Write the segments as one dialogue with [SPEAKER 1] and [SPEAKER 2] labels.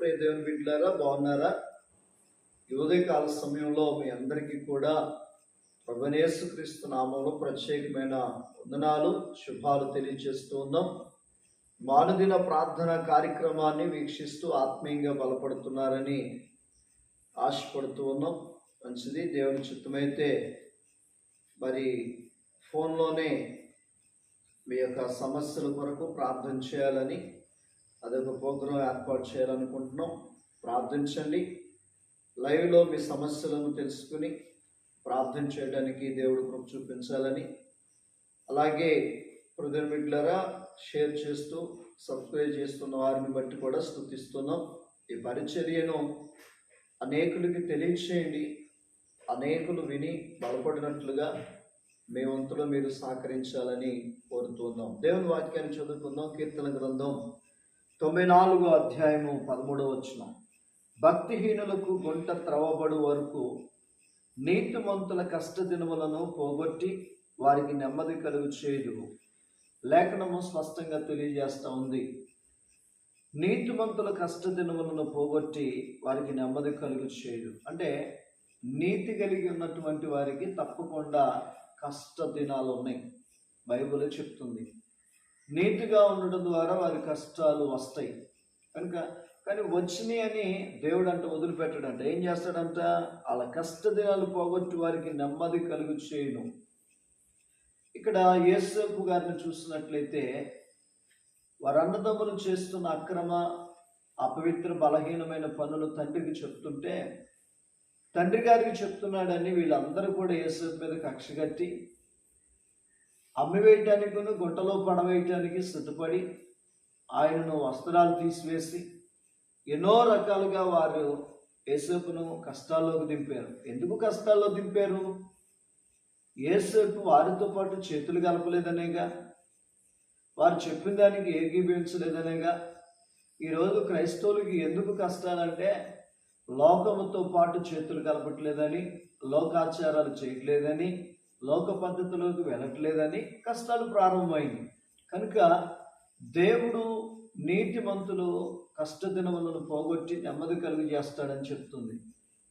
[SPEAKER 1] ప్రియ దేవుని బిడ్డలారా బాగున్నారా? ఈ ఉదయకాల సమయంలో మీ అందరికీ కూడా ప్రభునేసు క్రీస్తు నామంలో ప్రత్యేకమైన వందనాలు శుభాలు తెలియజేస్తూ ఉన్నాం మానుదిన ప్రార్థన కార్యక్రమాన్ని వీక్షిస్తూ ఆత్మీయంగా బలపడుతున్నారని ఆశపడుతూ ఉన్నాం మంచిది దేవుని చిత్తమైతే మరి ఫోన్లోనే మీ యొక్క సమస్యల కొరకు ప్రార్థన చేయాలని అదొక ప్రోగ్రాం ఏర్పాటు చేయాలనుకుంటున్నాం. ప్రార్థించండి లైవ్లో మీ సమస్యలను తెలుసుకుని ప్రార్థన చేయడానికి దేవుడు కృప చూపించాలని. అలాగే హృదయ బిడ్డలరా షేర్ చేస్తూ సబ్స్క్రైబ్ చేస్తున్న వారిని బట్టి కూడా స్థుతిస్తున్నాం. ఈ పరిచర్యను అనేకులకి తెలియచేయండి. అనేకులు విని బలపడినట్లుగా మీ వంతులో మీరు సహకరించాలని కోరుతున్నాం. దేవుని వాక్యాన్ని చదువుకుందాం కీర్తన గ్రంథం తొంభై నాలుగో అధ్యాయము పదమూడవ వచ్చిన భక్తిహీనులకు గుంట త్రవబడు వరకు నీతిమంతుల కష్టదినములను పోగొట్టి వారికి నెమ్మది కలుగు చేయదు లేఖనము స్పష్టంగా తెలియజేస్తూ ఉంది. నీతిమంతుల కష్టదినములను పోగొట్టి వారికి నెమ్మది కలుగు చేయదు అంటే నీతి కలిగి ఉన్నటువంటి వారికి తప్పకుండా కష్ట దినాలు ఉన్నాయి బైబిల్ చెప్తుంది. నీతిగా ఉండడం ద్వారా వారి కష్టాలు వస్తాయి. కనుక కానీ వచ్చినాయి అని దేవుడు అంట వదిలిపెట్టడంట. ఏం చేస్తాడంట? వాళ్ళ కష్ట దినాలు పోగొట్టి వారికి నెమ్మది కలుగు చేయను ఇక్కడ యేసపు గారిని చూసినట్లయితే వారన్నదమ్ములు చేస్తున్న అక్రమ అపవిత్ర బలహీనమైన పనులు తండ్రికి చెప్తుంటే తండ్రి గారికి చెప్తున్నాడని వీళ్ళందరూ కూడా యేసపు మీద కక్ష కట్టి గుట్టలో గుంటలో పడవేయటానికి సిద్ధపడి ఆయనను వస్త్రాలు తీసివేసి ఎన్నో రకాలుగా వారు ఏసేపును కష్టాల్లోకి దింపారు. ఎందుకు కష్టాల్లో దింపారు? ఏసేపు వారితో పాటు చేతులు కలపలేదనేగా వారు చెప్పిన దానికి ఏకీభవించలేదనేగా ఈరోజు క్రైస్తవులకి ఎందుకు కష్టాలంటే లోకముతో పాటు చేతులు కలపట్లేదని లోకాచారాలు చేయట్లేదని లోక పద్ధతిలోకి వెళ్ళట్లేదని కష్టాలు ప్రారంభమైంది. కనుక దేవుడు నీతిమంతులు కష్టదినములను పోగొట్టి నెమ్మది కలుగు చేస్తాడని చెప్తుంది.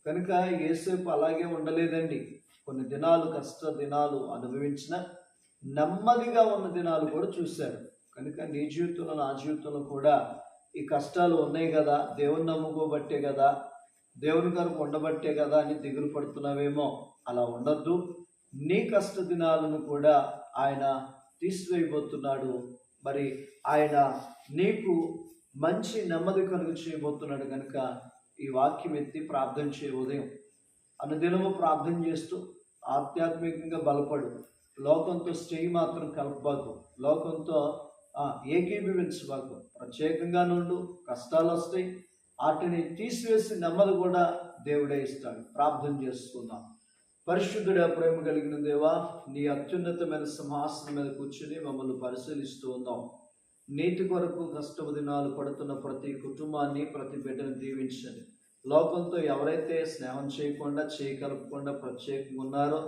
[SPEAKER 1] కనుక ఏసేపు అలాగే ఉండలేదండి. కొన్ని దినాలు కష్ట దినాలు అనుభవించిన నెమ్మదిగా ఉన్న దినాలు కూడా చూశారు. కనుక నీ జీవితంలో నా జీవితంలో కూడా ఈ కష్టాలు ఉన్నాయి కదా దేవుని నమ్ముకోబట్టే కదా దేవుని కనుక ఉండబట్టే కదా అని దిగులు పడుతున్నావేమో అలా ఉండద్దు. నీ కష్ట దినాలను కూడా ఆయన తీసివేయబోతున్నాడు. మరి ఆయన నీకు మంచి నెమ్మది కలుగు చేయబోతున్నాడు కనుక ఈ వాక్యం ఎత్తి ప్రార్థన చేయ ఉదయం. అనుదినము ప్రార్థన చేస్తూ ఆధ్యాత్మికంగా బలపడు. లోకంతో స్నేహి మాత్రం కలపబాకు. లోకంతో ఏకీభవించబాకు ప్రత్యేకంగా నుండు కష్టాలు వస్తాయి. వాటిని తీసివేసి నెమ్మది కూడా దేవుడే ఇస్తాడు. ప్రార్థన చేసుకుందాం పరిశుద్ధుడ ప్రేమ కలిగిన దేవా నీ అత్యున్నతమైన సింహాసనం మీద కూర్చుని మమ్మల్ని పరిశీలిస్తూ ఉన్నాం. నీటి కొరకు కష్టపు దినాలు పడుతున్న ప్రతి కుటుంబాన్ని ప్రతి బిడ్డను దీవించండి. లోకంతో ఎవరైతే స్నేహం చేయకుండా చేయకలపకుండా ప్రత్యేకంగా ఉన్నారో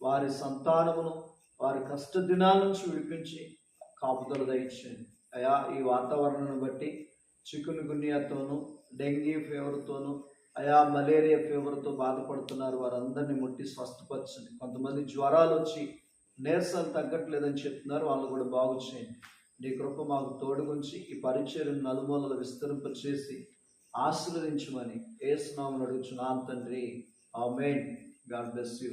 [SPEAKER 1] వారి సంతానమును వారి కష్ట దినాల నుంచి విడిపించి కాపుదల దయచేయండి అయా ఈ వాతావరణాన్ని బట్టి చికున్ గున్యాతోనూ డెంగీ ఫీవర్తోనూ అయా మలేరియా ఫీవర్తో బాధపడుతున్నారు. వారందరినీ ముట్టి స్వస్థపరచండి. కొంతమంది జ్వరాలు వచ్చి నీరసాలు తగ్గట్లేదని చెప్తున్నారు. వాళ్ళు కూడా బాగు చేయండి. నీ కృప మాకు తోడుగుంచి ఈ పరిచయం నలుమూలలు విస్తరింపచేసి ఆశీర్వదించమని ఏసునామని అడుగుచున్నాను తండ్రి. ఆ మెయిన్ గాడ్ బ్లెస్ యూ.